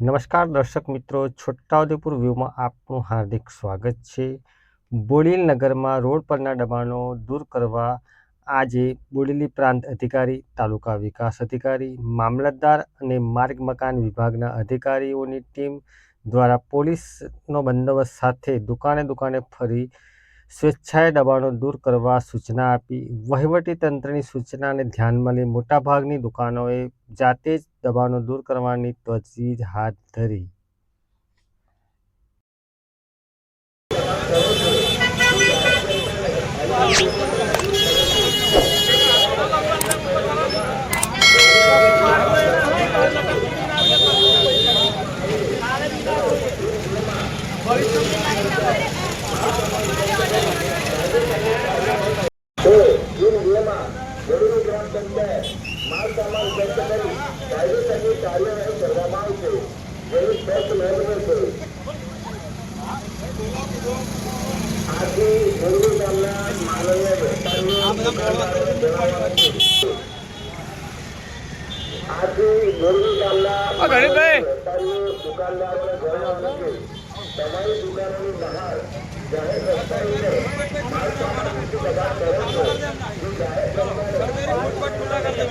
નમસ્કાર દર્શક મિત્રો, છોટાઉદેપુર વ્યૂમાં આપનું હાર્દિક સ્વાગત છે. બોડેલી નગરમાં રોડ પરના દબાણો દૂર કરવા આજે બોડેલી પ્રાંત અધિકારી, તાલુકા વિકાસ અધિકારી, મામલતદાર અને માર્ગ મકાન વિભાગના અધિકારીઓની ટીમ દ્વારા પોલીસનો બંદોબસ્ત સાથે દુકાને દુકાને ફરી સ્વેચ્છાએ દબાણો દૂર કરવા સૂચના આપી. વહીવટી તંત્રની સૂચનાને ધ્યાનમાં લઈ મોટાભાગની દુકાનોએ જાતે જ દબાણો દૂર કરવાની તજવીજ હાથ ધરી. છે આથી વડોદરા ગામના માનવીય વેપારીઓ જણાવવાનું છે. આથી વડોદરા ગામના વેપારીઓ દુકાનદારોને જણાવવાનું છે તમારી દુકાનોની બહાર જાહેર રસ્તા ઉપર માલ સામાન મૂકી દબાણ કરો છો જે જાહેર રસ્તા કાયદેસરની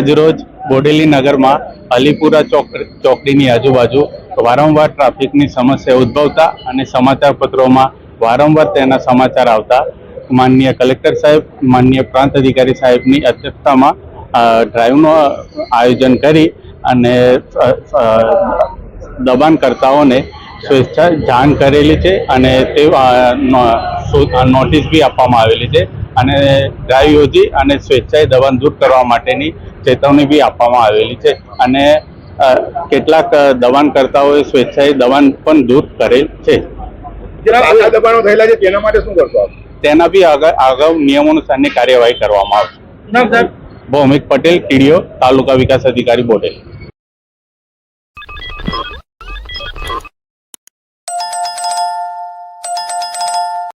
આજરોજ બોડેલી નગરમાં અલીપુરા ચોક ચોકડીની આજુબાજુ વારંવાર ટ્રાફિકની સમસ્યા ઉદ્ભવતા અને સમાચાર પત્રોમાં વારંવાર તેના સમાચાર આવતા. માનનીય કલેક્ટર સાહેબ, માનનીય પ્રાંત અધિકારી સાહેબની અધ્યક્ષતામાં ડ્રાઈવનું આયોજન કરી અને દબાણકર્તાઓને સ્વેચ્છા જાણ કરેલી છે અને તે નોટિસ બી આપવામાં આવેલી છે. અને ડ્રાઈવ યોજી અને સ્વેચ્છાએ દબાણ દૂર કરવા માટેની ચેતવણી બી આપવામાં આવેલી છે. અને કેટલાક દબાણકર્તાઓએ સ્વેચ્છાએ દબાણ પણ દૂર કરેલ છે. દબાણો થયેલા છે તેના માટે શું કરશો તેના બી આગળ અગાઉ નિયમોનુસારની કાર્યવાહી કરવામાં આવશે. ભૌમિક પટેલ ટીડીઓ તાલુકા વિકાસ અધિકારી બોડેલી.